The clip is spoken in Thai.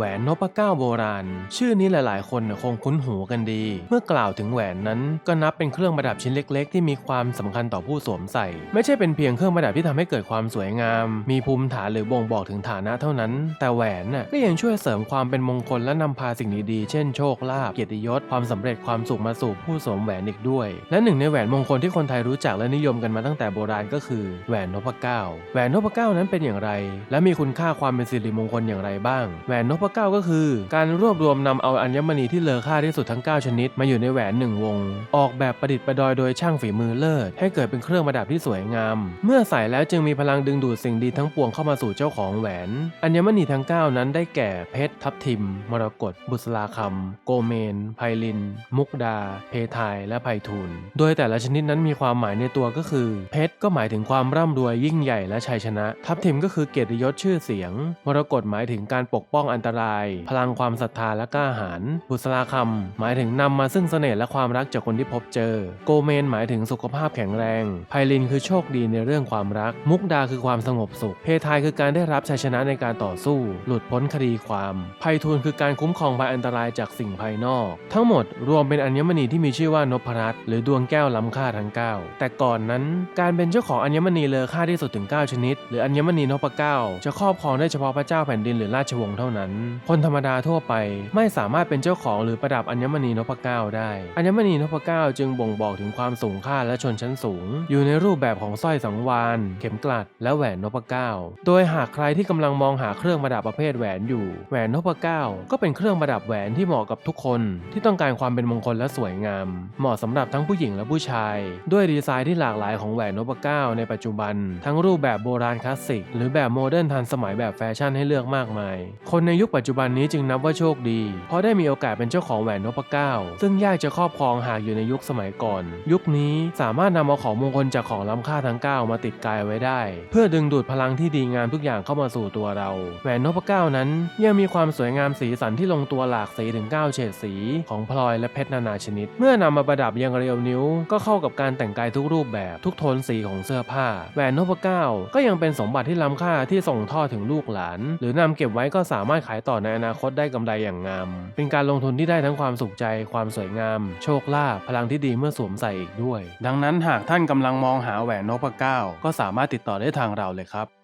แหวนนพเก้าโบราณ ชื่อนี้หลาย ๆ คนคงคุ้นหูกันดี เมื่อกล่าวถึงแหวนนั้นก็นับเป็นเครื่องประดับชิ้นเล็ก ๆ ที่มีความสำคัญต่อผู้สวมใส่ ไม่ใช่เป็นเพียงเครื่องประดับที่ทำให้เกิดความสวยงาม มีภูมิฐานหรือบ่งบอกถึงฐานะเท่านั้น แต่แหวนน่ะก็ยังช่วยเสริมความเป็นมงคลและนำพาสิ่งดี ๆ เช่นโชคลาภเกียรติยศความสำเร็จความสุขมาสู่ผู้สวมแหวนอีกด้วย และหนึ่งในแหวนมงคลที่คนไทยรู้จักและนิยมกันมาตั้งแต่โบราณก็คือแหวนนพเก้าแหวนนพเก้านั้นเป็นอย่างไร และมีคุณค่าความเป็นสิริมงคลอย่างไรบ้างแหวนนพเก้าก็คือ การรวบรวมนำเอาอัญมณีที่เลอค่าที่สุดทั้ง 9 ชนิด มาอยู่ในแหวนหนึ่งวง ออกแบบประดิษฐ์ประดอยโดยช่างฝีมือเลิศ ให้เกิดเป็นเครื่องประดับที่สวยงาม เมื่อใส่แล้วจึงมีพลังดึงดูดสิ่งดีทั้งปวงเข้ามาสู่เจ้าของแหวน อัญมณีทั้ง 9 นั้นได้แก่เพชรทับทิม มรกตบุษราคำโกเมนไพลิน มุกดา เพทาย และไพฑูรย์โดยแต่ละชนิดนั้นมีความหมายในตัวก็คือ เพชรก็หมายถึงความร่ำรวยยิ่งใหญ่และชัยชนะ ทับทิมก็คือเกียรติยศชื่อเสียง มรกตหมายถึงการปกป้องอันตราย พลังความศรัทธาและกล้าหาญบุษราคำหมายถึงนำมาซึ่งเสน่ห์และความรักจากคนที่พบเจอ โกเมนหมายถึงสุขภาพแข็งแรง ไพลินคือโชคดีในเรื่องความรัก มุกดาคือความสงบสุข เพทายคือการได้รับชัยชนะในการต่อสู้ หลุดพ้นคดีความไพฑูรย์คือการคุ้มครองภัยอันตรายจากสิ่งภายนอก ทั้งหมดรวมเป็นอัญมณีที่มีชื่อว่านพรัตน์หรือดวงแก้วล้ำค่าทั้ง 9 แต่ก่อนนั้น การเป็นเจ้าของอัญมณีเลอค่าที่สุดถึง 9 ชนิด หรืออัญมณีนพเก้าจะครอบครองได้เฉพาะพระเจ้าแผ่นดินหรือราชวงศ์เท่านั้นคนธรรมดาทั่วไป ไม่สามารถเป็นเจ้าของหรือประดับอัญมณีนพเก้าได้ อัญมณีนพเก้าจึงบ่งบอกถึงความสูงค่าและชนชั้นสูง อยู่ในรูปแบบของสร้อยสังวานเข็มกลัด และแหวนนพเก้าโดยหากใครที่กำลังมองหาเครื่องประดับประเภทแหวนอยู่ แหวนนพเก้าก็เป็นเครื่องประดับแหวนที่เหมาะกับทุกคนที่ต้องการความเป็นมงคลและสวยงาม เหมาะสำหรับทั้งผู้หญิงและผู้ชาย ด้วยดีไซน์ที่หลากหลายของแหวนนพเก้าในปัจจุบัน ทั้งรูปแบบโบราณคลาสสิก หรือแบบโมเดิร์นทันสมัยแบบแฟชั่นให้เลือกมากมาย คนในยุคปัจจุบันนี้จึงนับว่าโชคดี เพราะได้มีโอกาสเป็นเจ้าของแหวนนพเก้า ซึ่งยากจะครอบครองหากอยู่ในยุคสมัยก่อน ยุคนี้สามารถนำเอาของมงคลจากของล้ำค่าทั้ง 9 มาติดกายไว้ได้ เพื่อดึงดูดพลังที่ดีงามทุกอย่างเข้ามาสู่ตัวเรา แหวนนพเก้านั้น ยังมีความสวยงามสีสันที่ลงตัวหลากสีถึง 9 เฉดสี ของพลอยและเพชรนานาชนิด เมื่อนำมาประดับยังเรียวนิ้ว ก็เข้ากับการแต่งกายทุกรูปแบบทุกโทนสีของเสื้อผ้า แหวนนพเก้าก็ยังเป็นสมบัติที่ล้ำค่าที่ส่งทอดถึงลูกหลาน หรือนำเก็บไว้ก็สามารถขายต่อในอนาคตได้กำไรอย่างงาม เป็นการลงทุนที่ได้ทั้งความสุขใจ ความสวยงาม โชคลาภพลังที่ดีเมื่อสวมใส่อีกด้วย ดังนั้นหากท่านกำลังมองหาแหวนนพเก้าก็สามารถติดต่อได้ทางเราเลยครับ